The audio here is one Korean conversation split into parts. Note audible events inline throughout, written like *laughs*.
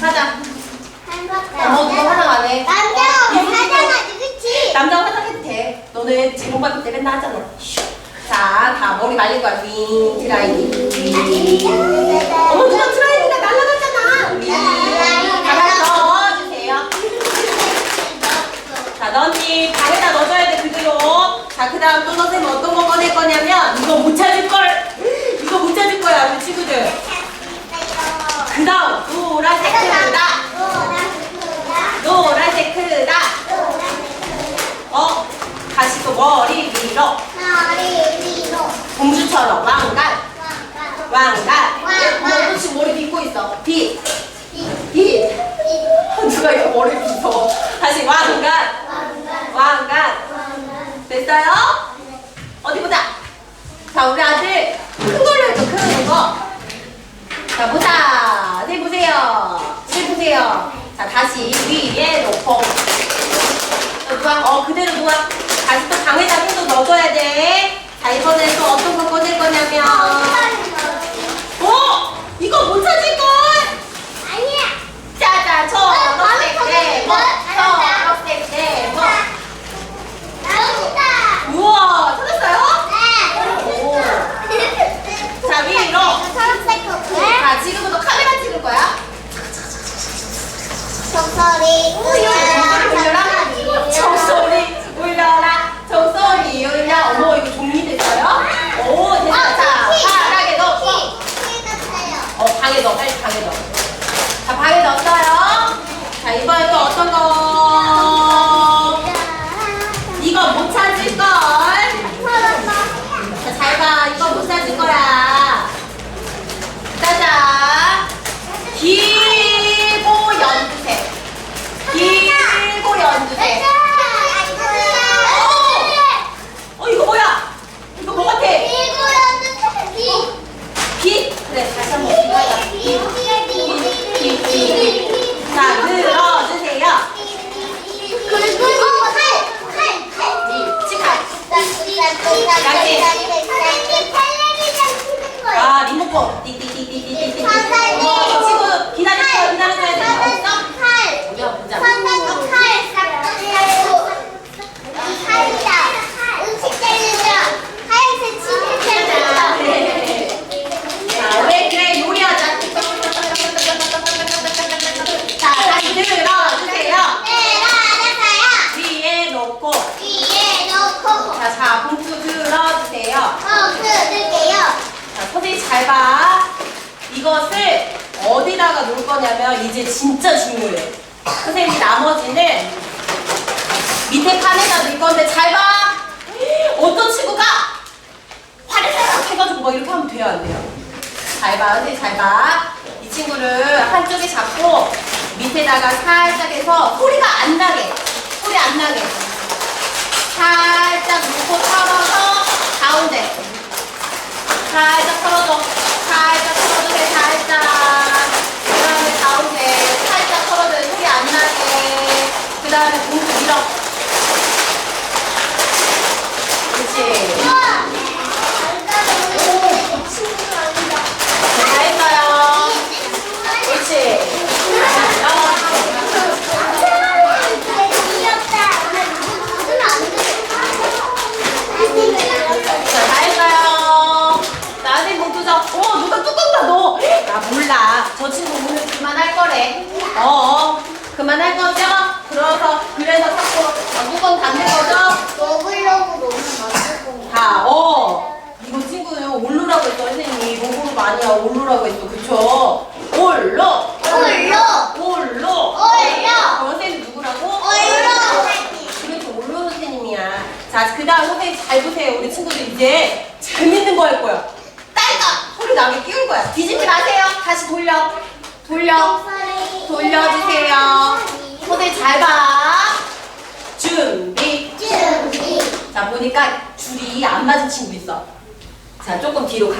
하자. 어, 누가 화장 안 해? 어, 왜 이거 화장하지, 그치? 남자 화장해도 돼. 너네 제목 받을 때 맨날 하잖아. 슉. 자, 다 머리 말릴 거야. 윙, 드라이기. 어머, 누가 드라이기가 날라갔잖아. 윙. 하나 넣어주세요. 자, 넌니 방에다 넣어줘야 돼, 그대로. 자, 그 다음 또 선생님 어떤 거 꺼낼 거냐면, 이거 못 찾을 걸. 이거 못 찾을 거야, 우리 친구들. 그 다음, 노란색 크다. 노란색 크다. 어, 다시 또 머리 위로. 공주처럼 왕관, 왕관. 어, 너 지금 머리 빗고 있어. 빗, 빗. *laughs* 누가 이거 머리 빗어. 다시 왕관, 왕관. 됐어요? 어디 보자. 자, 우리 아들 큰 걸로 해줘, 큰 거. 자, 보자. 네, 보세요. 네, 보세요. 자, 다시 위에 놓고. 또 누워. 어, 그대로 누워. 다시 또 방에다 또 넣어줘야 돼. 자, 이번엔 또 어떤 거 꺼낼 거냐면. 어! 이거 못 찾을걸! 짜잔, 초록색 네모. 초록색 네모. 우와, 찾았어요? 오. 자, 위로. 자, 지금부터 카메라 찍을 거야. 종소리 울려라 종소리 울려 어머 이거 종이 됐어요? 오 됐다 자 바닥에 넣고 어 방에 넣어 빨리 방에 넣어 자 방에 넣었어요 자 이번에 또 어떤 거 이거 못 찾을걸 자잘봐 이거 못 찾을 거야 짜잔 길고 연두색 길고 연두색 어 이거 뭐야 이거 뭐 같아 빛 그래 다시 한번 자 들어주세요 아 리모컨 띠띠띠띠띠띠 어머 저 친구 기다려줘요 기다려줘야 돼 없어? 보자 보자 자왜 그래 요리하자 자 다시 들어주세요 위에 놓고 자, 자 봉투 들어주세요 자 선생님 잘봐 이것을 어디다가 놓을 거냐면 이제 진짜 중요해 선생님 나머지는 밑에 칸에다 놓을 건데 잘봐 어떤 친구가 화르르 해가지고 막 이렇게 하면 돼요 안 돼요 잘 봐 선생님 잘 봐 이 친구를 한쪽에 잡고 밑에다가 살짝 해서 소리가 안 나게 소리 안 나게 살짝 놓고 털어서 가운데 살짝 털어줘. 살짝 털어주세요. 살짝. 그 다음에 가운데 살짝 털어줘요. 소리 안 나게. 그 다음에 공주 밀어. 그렇지. 다 했어요. 그렇지. 어. 자, 다 했어요. 나한테 봉투 줘. 어, 누가 뚜껑 닫어? 나 몰라. 저 친구 오늘 그만할 거래. 어, 어. 그만할 거죠? 그래서, 그래서 자꾸 어, 뚜껑 닫는 거죠? 다, 어. 이거 친구는 올루라고 했어, 선생님이. 로그룹 아니야, 올루라고 했어. 그쵸? 올로! 올로! 어, 선생님 누구라고? 그래서 올로 선생님이야. 자, 그 다음 선생님 잘 보세요. 우리 친구들 이제 재밌는 거 할 거야. 딸깍! 소리 나게 끼울 거야. 뒤집지 마세요. 다시 돌려. 돌려. 돌려주세요. 선생님 잘 봐. 준비. 자, 보니까 줄이 안 맞은 친구 있어. 자, 조금 뒤로 가.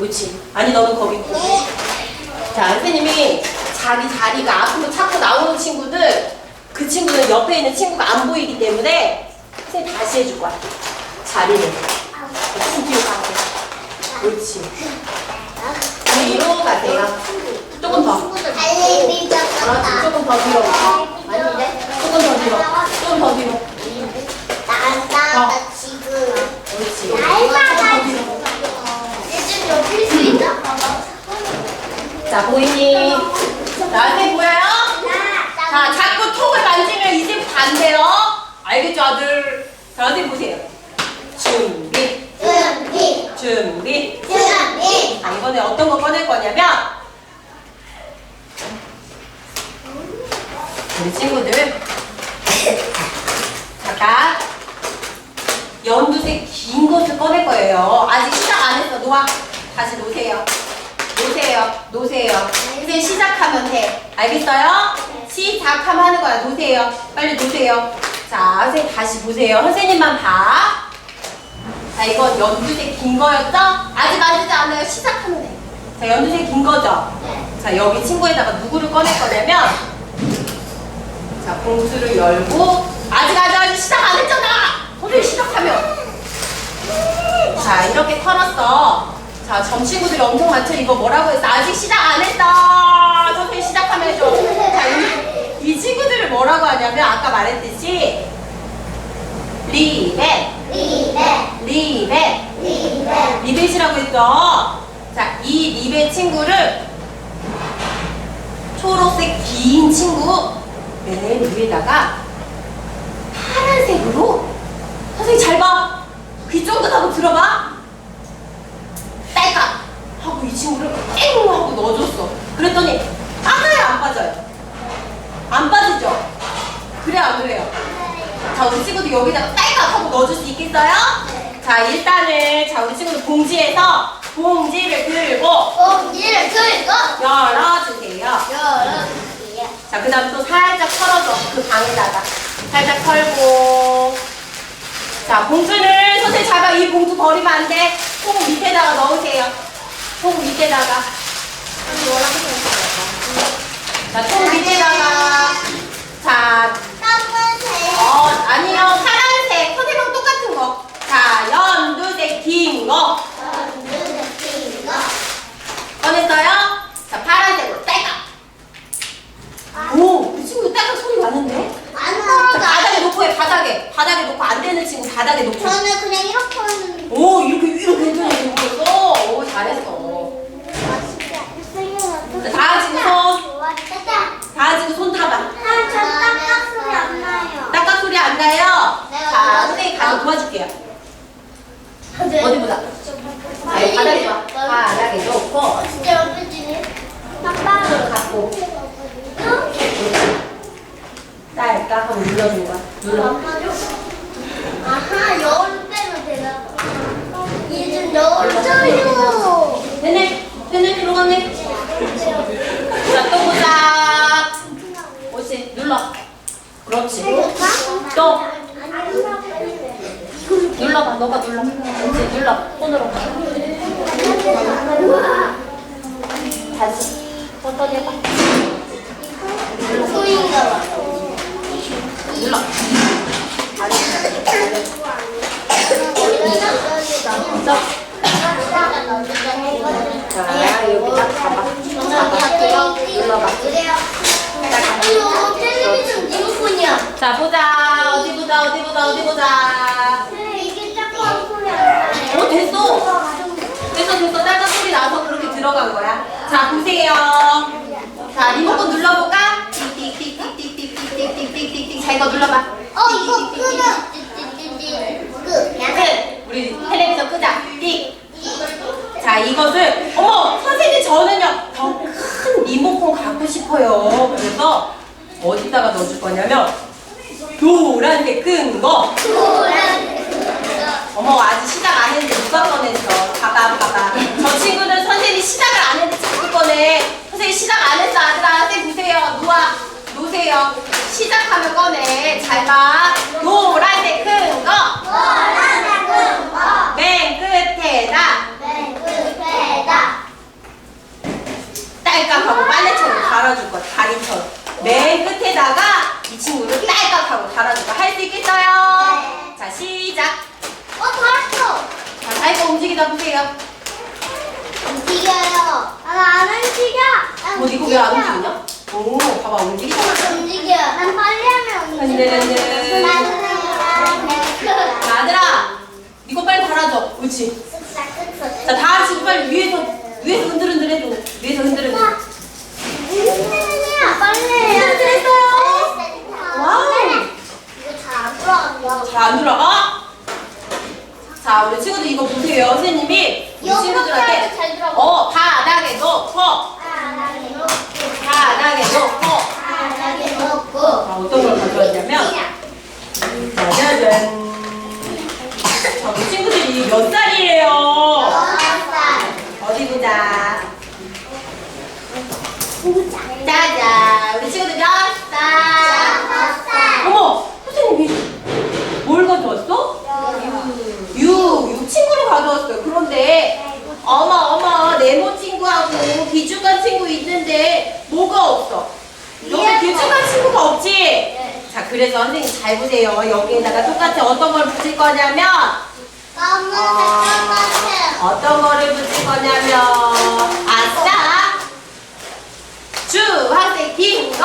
옳지. 아니, 너는 거기 있고. 자, 선생님이 자기 자리가 앞으로 자꾸 나오는 친구들, 그 친구는 옆에 있는 친구가 안 보이기 때문에 선생님 다시 해줄 거야. 자리를. 조금 뒤로 가세요. 옳지. 뒤로 가세요. 조금 더. 달리기 더 뒤로. 아닌데? 조금 더 뒤로. 좀더 뒤로. 나, 어. 나 지금. 옳지. 조금 더 뒤로. 이제 좁힐 수 있나? 자, 보이니? 나한테 보여요? 자, 자꾸 톡을 만지면 이제 반대요. 알겠죠, 아들? 자, 어디 보세요. 준비, 준비, 준비. 준비. 자, 이번에 어떤 거 꺼낼 거냐면, 우리 친구들, 잠깐, 연두색 긴 것을 꺼낼 거예요. 아직 시작 안 했어. 놓아. 다시 놓으세요. 놓으세요. 놓으세요. 이제 시작하면 돼. 알겠어요? 시작하면 하는 거야. 놓으세요. 빨리 놓으세요. 자, 선생님 다시 보세요. 선생님만 봐. 자, 이건 연두색 긴 거였죠? 아직 만지지 않아요. 시작하면 돼. 자, 연두색 긴 거죠? 자, 여기 친구에다가 누구를 꺼낼 거냐면, 자, 봉투를 열고, 아직, 아직, 아직 시작 안 했잖아! 오늘 시작하면. 자, 이렇게 털었어. 자, 점 친구들이 엄청 많죠? 이거 뭐라고 했어? 아직 시작 안 했다! 선생님 시작하면 해줘. 자, 이, 이 친구들을 뭐라고 하냐면, 아까 말했듯이, 리벳, 리베, 리벳, 리베. 리벳이라고 했죠? 자, 이 리벳 친구를 초록색 긴 친구 맨 위에다가 파란색으로 선생님 잘 봐. 귀 쫑긋하고 들어봐. 딸깍 하고 이 친구를 땡 하고 넣어줬어. 그랬더니 빠져요 안 빠져요? 안 빠지죠? 그래 안 그래요? 자 우리 친구도 여기다가 딸깍 하고 넣어줄 수 있겠어요? 자 일단은 자 우리 친구들 봉지에서 봉지를 들고 봉지를 들고 열어주세요. 열어주세요. 자, 그 다음 또 살짝 털어줘. 그 방에다가. 살짝 털고. 자, 봉투를 선생님 잡아. 이 봉투 버리면 안 돼. 통 밑에다가 넣으세요. 통 밑에다가. 바닥에 놓고. 저는 그냥 이렇게 하는 오 이렇게 위로 괜찮아 오 잘했어. 맛있게 선생님 다 지금 좋았다. 다 지금 손 타봐. 아, 저 딱딱 소리 안 나요. 딱딱 소리 안 나요? 네, 자 선생님 가서 도와줄게요. 어디 보자. 바닥에 놔. 바닥에 놓고 어, 진짜 예쁘지네. 손 갖고 어, 딸 까고 눌러준 거야. 눌러. 보자. 옳지, 눌러. 그렇지. 또. 눌러봐, 너가 눌러. 그렇지, 눌러. 손으로. 다시. 천천히 해봐. 소인가 봐. 눌러. 자, 여기 딱 잡아. 눌러봐. 이거 텔레비전 리모컨이야. 자, 보자. 어디 보자, 어디 보자, 어디 보자. 이게 자꾸 소리 안 나요. 어, 됐어. 됐어, 됐어. 딸깍 소리 나서 그렇게 들어간 거야. 자, 보세요. 자, 리모컨 눌러볼까? 띡띡띡띡띡띡띡띡띡띡. 자, 이거 눌러봐. 어, 이거 끄면 끄. 끝. 우리 텔레비전 끄자. 띡. 자, 이것을, 어머, 선생님, 저는요, 더 큰 리모컨 갖고 싶어요. 그래서, 어디다가 넣어줄 거냐면, 노란색 큰 거. 어머, 아직 시작 안 했는데 누가 꺼냈어? 봐봐, 봐봐. 저 친구는 선생님이 시작을 안 했는데 자꾸 꺼내. 선생님 시작 안 했어, 아들아. 선생님 보세요. 놓아. 놓으세요. 시작하면 꺼내. 잘 봐. 노란색 큰 거. 맨 끝에다. 딸깍하고 빨래처럼 달아줄 거야. 다리처럼. 맨 끝에다가 이 친구를 딸깍 하고 달아줄 거야. 할수 있겠어요? 자, 시작. 자, 다이거 움직이다 보세요. 움직여요. 아, 안 움직여. 뭐, 이거 왜 안 움직이냐? 오, 봐봐, 움직이잖아. 움직여. 난 빨리 하면 움직여. 흔들흔들. 나는 아들아, 이거 빨리 달아줘. 그렇지. 자, 다 지금 빨리 위에서, 위에서 흔들흔들 해줘. 위에서 흔들흔들. 잘안. 잘안 돌아가? 자, 우리 친구들 이거 보세요. 선생님이 우리 친구들한테 잘 들어가. 어, 바닥에 놓고, 바닥에 놓고. 바닥에 놓고. 바닥에 놓고. 자, 어떤 걸 가져왔냐면, 짜자잔. 자, 우리 친구들이 몇 살이에요? 어디 보자. 짜잔. 우리 친구들 몇 살? 어머, 선생님이 뭘 가져왔어? 유, 유 친구를 가져왔어요. 그런데, 어머, 어머, 네모 친구하고 기중간 친구 있는데, 뭐가 없어? 여기 기중간 친구가 없지? 자, 그래서 선생님 잘 보세요. 여기에다가 똑같이 어떤 걸 붙일 거냐면, 어떤 거를 붙일 거냐면, 아싸! 주황색 긴 거!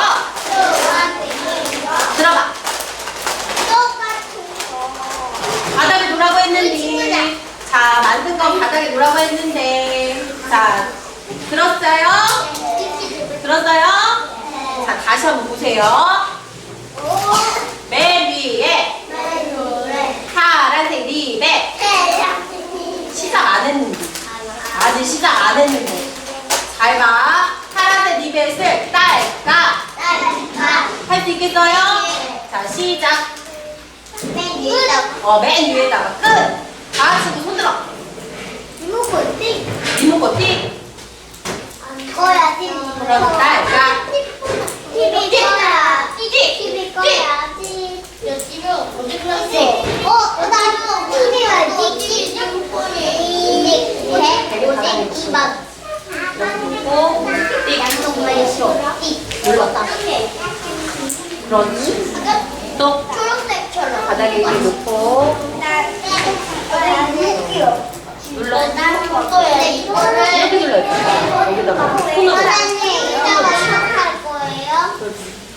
들어봐. 바닥에 놓으라고 했는데, 자, 만든 건 바닥에 놓으라고 했는데, 자, 들었어요? 들었어요? 자, 다시 한번 보세요. 맨 위에 파란색 립에 시작 안 했는데, 아직 시작 안 했는데. 잘 봐. 립에 딸까? 할 수 있겠어요? 자, 시작. 어, 맨 위에다가 끝. 다 같이 손 들어. 리모컨 띡. 그럼 딸까? TV 꺼야. TV 꺼야지. 어디 갔어? 어, 나도 TV가 찍찍 이 이만. 오, 띡. 양동마에 쇼. 눌렀다. 그렇지. 또 초록색처럼. 바닥에 이렇게 놓고 눌러. 이렇게 눌러야지. 여기다가 손으로.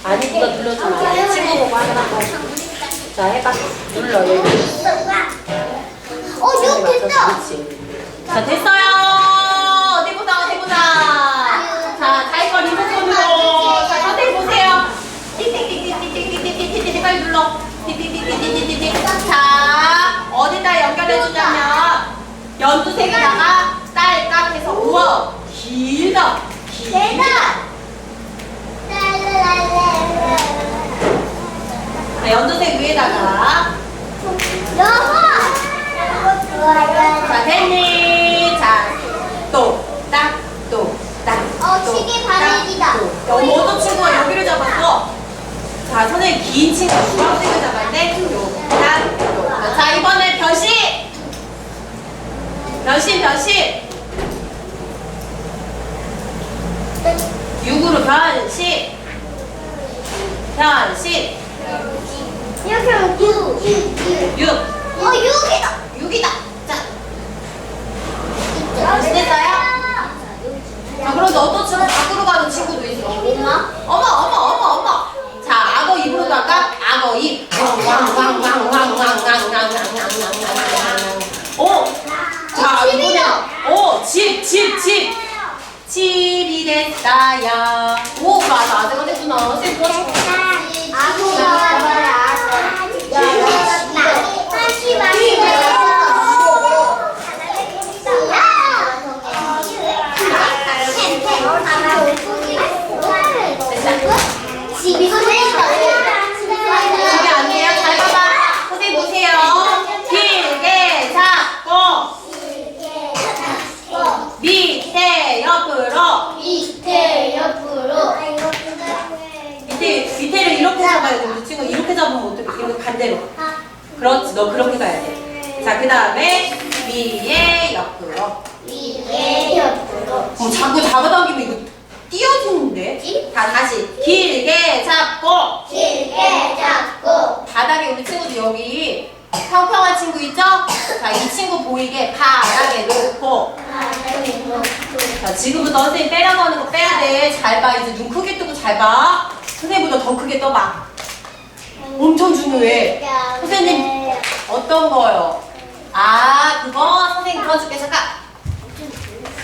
아니, 네가 눌러주면 돼. 친구 보고 하라고. 자, 해봐. 눌러, 여기. 어, 이거 됐다. 그렇지. 자, 됐어요. 어디 보자, 어디 보자. 자, 자기 거 리모컨으로. 빨리 눌러. 띡띡띡띡띡띡띡. 자, 어디다 연결해주냐면, 연두색에다가 딸 깍 해서, 우와, 길다. 길다. 자, 연두색 위에다가. 자, 됐니? 자, 또, 딱, 또, 딱. 어, 또, 시계 딱, 바늘이다. 또. 어, 어떤 친구가 여기를 잡았어? 자, 선생님 긴 친구가 주황색을 잡았는데, 요, 딱, 또. 자, 이번에 변신! 변신, 변신! 6으로 변신! 변신! 이렇게 하면 9. 6! 어, 6이다. 6이다! 자, 변신했어요? 자, 그런데 어 어? 자, 이번에 어, 집, 집, 집. 집이 됐다야. 오, 맞아. 아직 안 했구나. 쌤, 뭐라고? 그렇지. 너 그렇게 가야 돼. 자, 그 다음에 위에 옆으로. 위에 옆으로 어, 자꾸 잡아당기면 이거 띄어지는데? 다 다시 길게 잡고 길게 잡고 바닥에 우리 친구들 여기 평평한 친구 있죠? 자, 이 친구 보이게 바닥에 놓고 바닥에 놓고 자, 지금부터 선생님 빼라고 하는 거 빼야 돼. 잘 봐. 이제 눈 크게 뜨고 잘 봐. 선생님보다 더 크게 떠봐. 엄청 중요해. 선생님. 어떤 거요? 아, 그거 선생님 도와줄게. 잠깐.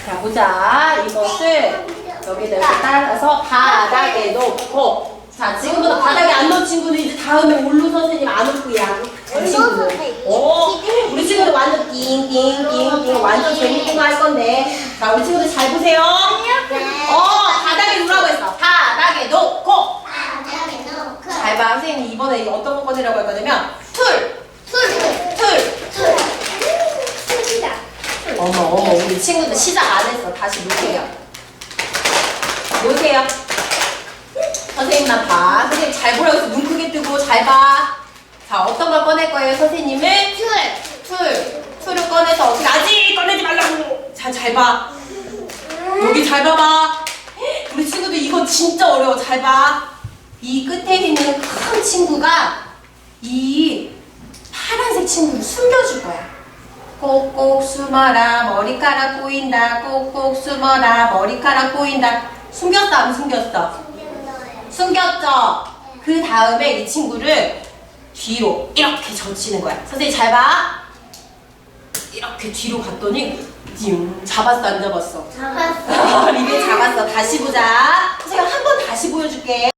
자, 보자. 이것을 여기다 이렇게 따라서 바닥에 놓고. 자, 지금부터 바닥에 안 놓은 친구는 이제 다음에 올루 선생님 안 올 거야. 친구. 오, 우리 친구들 완전 띵띵띵띵 완전 재밌는 거 할 건데. 자, 우리 친구들 잘 보세요. 어, 바닥에 놓으라고 했어. 바닥에 놓 봐. 선생님이 이번에 이거 어떤 거 꺼내라고 할 거냐면, 툴, 툴. 어머, 어머, 우리 친구들 시작 안 했어. 다시 놓으세요. 놓으세요. 선생님만 봐. 선생님 잘 보라고 해서 눈 크게 뜨고 잘 봐. 자, 어떤 걸 꺼낼 거예요, 선생님은? 툴. 툴을 꺼내서 어떻게 아직 꺼내지 말라고. 자, 잘 봐. 여기 잘 봐봐. 우리 친구들 이거 진짜 어려워. 잘 봐. 이 끝에 있는 큰 친구가 이 파란색 친구를 숨겨줄 거야. 꼭꼭 숨어라 머리카락 보인다. 꼭꼭 숨어라 머리카락 보인다. 숨겼어 안 숨겼어? 숨겼죠? 그 다음에 이 친구를 뒤로 이렇게 젖히는 거야. 선생님 잘 봐. 이렇게 뒤로 갔더니 띵 잡았어 안 잡았어? 잡았어. 리베 잡았어. 다시 보자. 선생님 한 번 다시 보여줄게.